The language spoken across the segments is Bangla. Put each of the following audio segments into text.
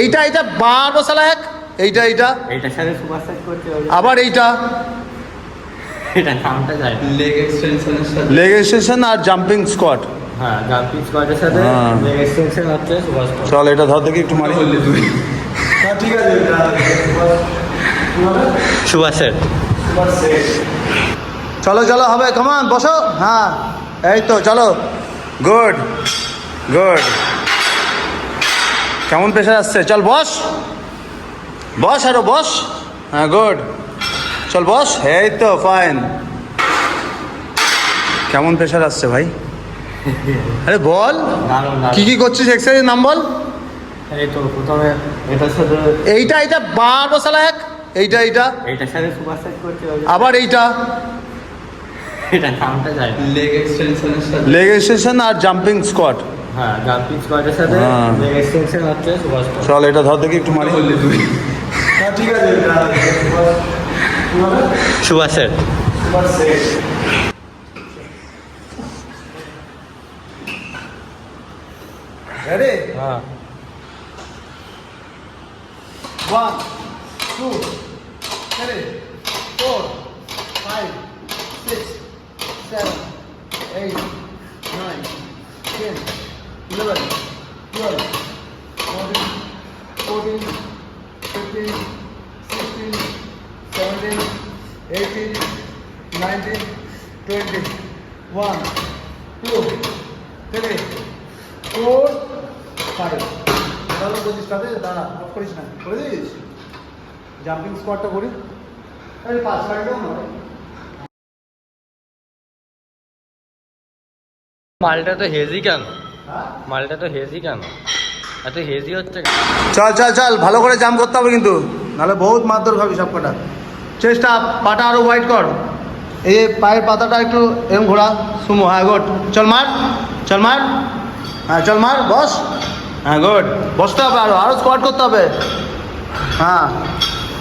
এইটা এইটা বার বসালা এক এইটা এইটা। এইটার সাথে সুপার সেট করতে হবে। আবার এইটা। এটা নামটা যায় লেগ এক্সটেনশনের সাথে। লেগ এক্সটেনশন আর জাম্পিং স্কোয়াট হ্যাঁ জাম্পিং স্কোয়াডের সাথে। লেগ এক্সটেনশন হচ্ছে সুপার স্কোয়াড চল এটা ধর দেখি একটু মারি। বললি হ্যাঁ ঠিক আছে সুপার সেট চলো চলো হবে কমান বসো। হ্যাঁ এই তো চলো। গুড গুড কেমন প্রেশার আসছে? চল বস। বস আরও বস। হ্যাঁ গুড চল বস। এই তো ফাইন কেমন প্রেশার আসছে ভাই? আরে বল। কি কি করছিস? এক্সারসাইজের নাম বল। এইটা এইটা বার বসালা এক এইটা এইটা। এইটার সাথে সুপার সেট করতে হবে আবার এইটা। লেগ এক্সটেনশনের সাথে। লেগ এক্সটেনশন আর জাম্পিং স্কোয়াড চল এটা ধর দেখি একটু মারি। হ্যাঁ ঠিক আছে সুপার সেট রেডি হ্যাঁ। One two three four five six seven eight nine ten eleven twelve fourteen fourteen fifteen sixteen seventeen eighteen nineteen twenty one two three four five তাহলে বলছিস তাদের দাঁড়া অফ করিস না। করে দিস জাম্পিং স্কোয়াডটা করি। আরে, পাঁচ মিনিটও নয় মালটা তো হেজি কেন? মালটা তো হেজি কেন? এত হেজি হচ্ছে চল চল চল ভালো করে জাম করতে হবে কিন্তু। নাহলে বহুত মারধর খাবি সব কটা চেষ্টা পাটা আরও হোয়াইট কর। এই পায়ের পাতাটা একটু এরম ঘোরা। সুমো হ্যাঁ গুড চল মার চল মার। হ্যাঁ চল মার বস। হ্যাঁ গুড বসতে হবে আরও আরও স্কোয়াড করতে হবে। হ্যাঁ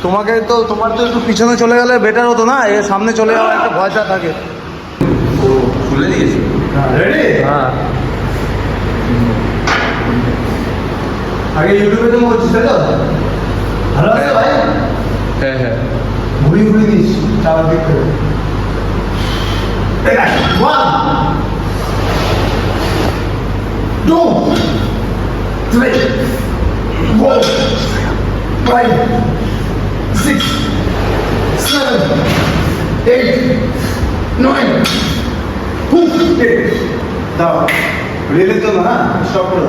তোমাকে তো তোমার তো একটু পিছনে চলে গেলে বেটার হতো না। এ সামনে চলে যাওয়ার একটা ভয়টা থাকে। ও খুলে দিয়েছি? রেডি হ্যাঁ। আগে ইউটিউবে তুমি করছিস তাই তো? ভালো আছে ভাই? হ্যাঁ হ্যাঁ। ঘুরি ঘুরি দিস ঠিক one two three four five six seven eight nine দাও। রিয়েলি তো না স্টপ করে